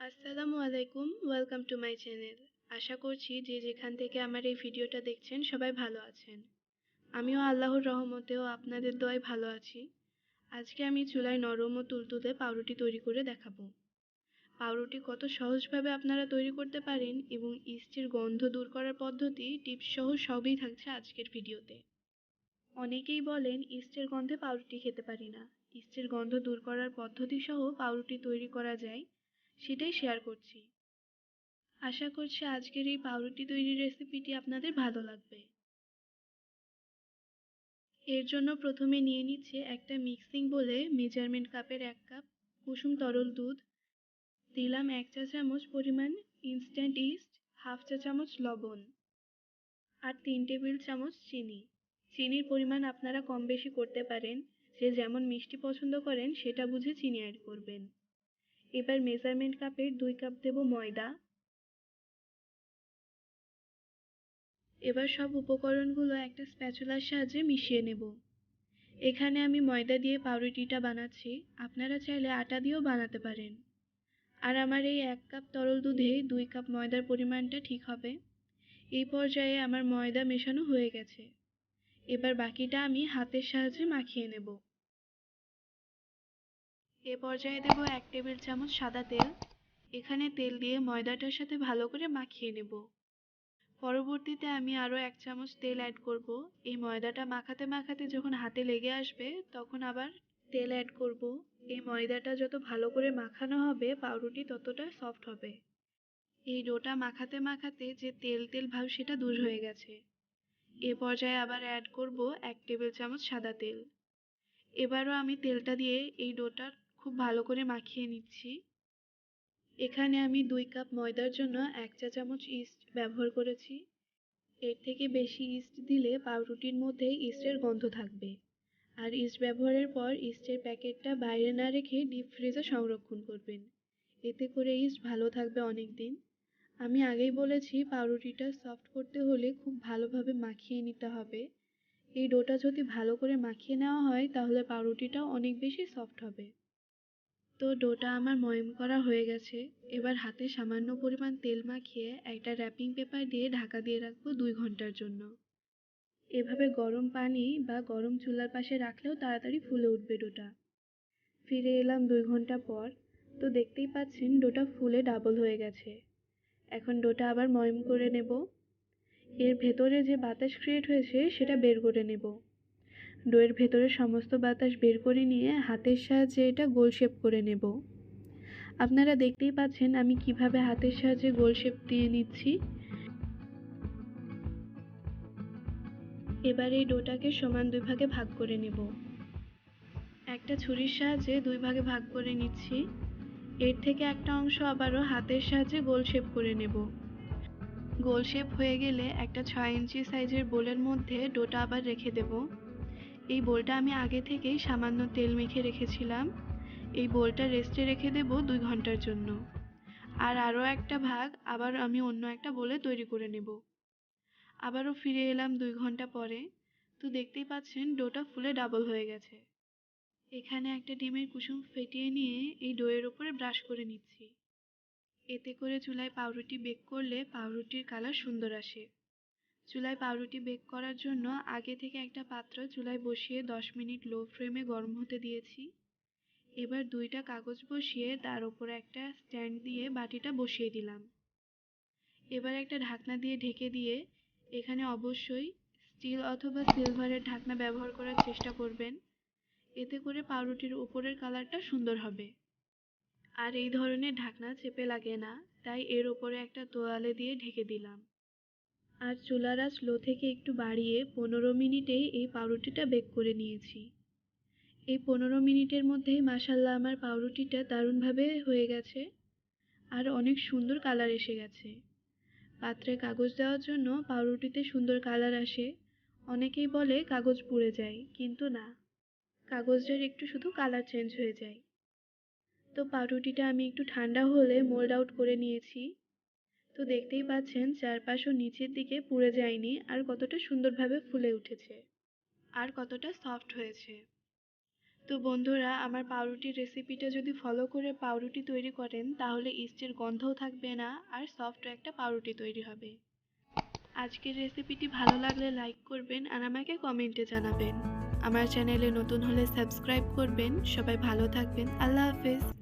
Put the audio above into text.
আসসালামু আলাইকুম welcome to my channel আশা করছি যে যেখান থেকে আমার এই ভিডিওটা দেখছেন সবাই ভালো আছেন। আমিও আল্লাহর রহমতেও আপনাদের দোয়ায় ভালো আছি। আজকে আমি চুলায় নরম ও তুলতুলে পাউরুটি তৈরি করে দেখাবো। পাউরুটি কত সহজভাবে আপনারা তৈরি করতে পারেন এবং ইস্টের গন্ধ দূর করার পদ্ধতি টিপস সহ সবই থাকছে আজকের ভিডিওতে। অনেকেই বলেন ইস্টের গন্ধে পাউরুটি খেতে পারি না। ইস্টের গন্ধ দূর করার পদ্ধতি সহ পাউরুটি তৈরি করা যায়। সেটাই শেয়ার করছি। আশা করছি আজকের এই পাউরুটি তৈরির রেসিপিটি আপনাদের ভালো লাগবে। এর জন্য প্রথমে নিয়ে নিচ্ছে একটা মিক্সিং বলে মেজারমেন্ট কাপের এক কাপ কুসুম তরল দুধ। দিলাম এক চা চামচ পরিমাণ ইনস্ট্যান্ট ইস্ট হাফ চা চামচ লবণ আর তিন টেবিল চামচ চিনি। চিনির পরিমাণ আপনারা কম বেশি করতে পারেন। যে যেমন মিষ্টি পছন্দ করেন সেটা বুঝে চিনি অ্যাড করবেন। এবার মেজারমেন্ট কাপের দুই কাপ দেব ময়দা। এবার সব উপকরণগুলো একটা স্প্যাচুলার সাহায্যে মিশিয়ে নেব। এখানে আমি ময়দা দিয়ে পাউরুটিটা বানাচ্ছি, আপনারা চাইলে আটা দিয়েও বানাতে পারেন। আর আমার এই এক কাপ তরল দুধে দুই কাপ ময়দার পরিমাণটা ঠিক হবে। এই পর্যায়ে আমার ময়দা মেশানো হয়ে গেছে। এবার বাকিটা আমি হাতের সাহায্যে মাখিয়ে নেব। এ পর্যায়ে দেব এক টেবিল চামচ সাদা তেল। এখানে তেল দিয়ে ময়দাটার সাথে ভালো করে মাখিয়ে নেব। পরবর্তীতে আমি আরও এক চামচ তেল অ্যাড করব। এই ময়দাটা মাখাতে মাখাতে যখন হাতে লেগে আসবে, তখন আবার তেল অ্যাড করব। এই ময়দাটা যত ভালো করে মাখানো হবে, পাউরুটি ততটা সফট হবে। এই ডোটা মাখাতে মাখাতে যে তেল তেল ভাব সেটা দূর হয়ে গেছে। এ পর্যায়ে আবার অ্যাড করব এক টেবিল চামচ সাদা তেল। এবারও আমি তেলটা দিয়ে এই ডোটা খুব ভালো করে মাখিয়ে নিচ্ছি। এখানে আমি দুই কাপ ময়দার জন্য এক চা চামচ ইস্ট ব্যবহার করেছি। এর থেকে বেশি ইস্ট দিলে পাউরুটির মধ্যে ইস্টের গন্ধ থাকবে। আর ইস্ট ব্যবহারের পর ইস্টের প্যাকেটটা বাইরে না রেখে ডিপ ফ্রিজে সংরক্ষণ করবেন। এতে করে ইস্ট ভালো থাকবে অনেক দিন আমি আগেই বলেছি পাউরুটিটা সফট করতে হলে খুব ভালোভাবে মাখিয়ে নিতে হবে। এই ডোটা যদি ভালো করে মাখিয়ে নেওয়া হয় তাহলে পাউরুটিটা অনেক বেশি সফট হবে। তো ডোটা আমার ময়ম করা হয়ে গেছে। এবার হাতে সামান্য পরিমাণ তেল মাখিয়ে একটা র্যাপিং পেপার দিয়ে ঢাকা দিয়ে রাখব দুই ঘণ্টার জন্য। এভাবে গরম পানি বা গরম চুলার পাশে রাখলেও তাড়াতাড়ি ফুলে উঠবে ডোটা। ফিরে এলাম দুই ঘণ্টা পর। তো দেখতেই পাচ্ছেন ডোটা ফুলে ডাবল হয়ে গেছে। এখন ডোটা আবার ময়ম করে নেব। এর ভেতরে যে বাতাস ক্রিয়েট হয়েছে সেটা বের করে নেব। ডোয়ের ভেতরে সমস্ত বাতাস বের করে নিয়ে হাতের সাহায্যে এটা গোল শেপ করে নেব। আপনারা দেখতেই পাচ্ছেন আমি কীভাবে হাতের সাহায্যে গোল শেপ দিয়ে নিচ্ছি। এবার এই ডোটাকে সমান দুই ভাগে ভাগ করে নেব। একটা ছুরির সাহায্যে দুই ভাগে ভাগ করে নিচ্ছি। এর থেকে একটা অংশ আবারও হাতের সাহায্যে গোল শেপ করে নেব। গোল শেপ হয়ে গেলে একটা ছয় ইঞ্চি সাইজের বোলের মধ্যে ডোটা আবার রেখে দেব। এই বোলটা আমি আগে থেকেই সামান্য তেল মেখে রেখেছিলাম। এই বোলটা রেস্টে রেখে দেব দুই ঘণ্টার জন্য। আর আরও একটা ভাগ আবার আমি অন্য একটা বোলে তৈরি করে নেব। আবারও ফিরে এলাম দুই ঘণ্টা পরে। তো দেখতেই পাচ্ছেন ডোটা ফুলে ডাবল হয়ে গেছে। এখানে একটা ডিমের কুসুম ফেটিয়ে নিয়ে এই ডোয়ের ওপরে ব্রাশ করে নিচ্ছি। এতে করে চুলায় পাউরুটি বেক করলে পাউরুটির কালার সুন্দর আসে। চুলায় পাউরুটি বেক করার জন্য আগে থেকে একটা পাত্র চুলায় বসিয়ে দশ মিনিট লো ফ্লেমে গরম হতে দিয়েছি। এবার দুইটা কাগজ বসিয়ে তার উপরে একটা স্ট্যান্ড দিয়ে বাটিটা বসিয়ে দিলাম। এবার একটা ঢাকনা দিয়ে ঢেকে দিয়ে এখানে অবশ্যই স্টিল অথবা সিলভারের ঢাকনা ব্যবহার করার চেষ্টা করবেন। এতে করে পাউরুটির উপরের কালারটা সুন্দর হবে। আর এই ধরনের ঢাকনা চেপে লাগে না, তাই এর ওপরে একটা তোয়ালে দিয়ে ঢেকে দিলাম। আর চুলার আঁচ থেকে একটু বাড়িয়ে পনেরো মিনিটেই এই পাউরুটিটা বেক করে নিয়েছি। এই পনেরো মিনিটের মধ্যেই মাসাল্লাহ আমার পাউরুটিটা দারুণভাবে হয়ে গেছে আর অনেক সুন্দর কালার এসে গেছে। পাত্রে কাগজ দেওয়ার জন্য পাউরুটিতে সুন্দর কালার আসে। অনেকেই বলে কাগজ পুড়ে যায়, কিন্তু না। কাগজটার একটু শুধু কালার চেঞ্জ হয়ে যায়। তো পাউরুটিটা আমি একটু ঠান্ডা হলে মোল্ড আউট করে নিয়েছি। তো দেখতেই পাচ্ছেন চারপাশও নিচের দিকে পুড়ে যায়নি আর কতটা সুন্দরভাবে ফুলে উঠেছে। আর কতটা সফট হয়েছে। তো বন্ধুরা, আমার পাউরুটির রেসিপিটা যদি ফলো করে পাউরুটি তৈরি করেন, তাহলে ইস্টের গন্ধও থাকবে না আর সফট একটা পাউরুটি তৈরি হবে। আজকের রেসিপিটি ভালো লাগলে লাইক করবেন আর আমাকে কমেন্টে জানাবেন। আমার চ্যানেলে নতুন হলে সাবস্ক্রাইব করবেন। সবাই ভালো থাকবেন। আল্লাহ হাফেজ।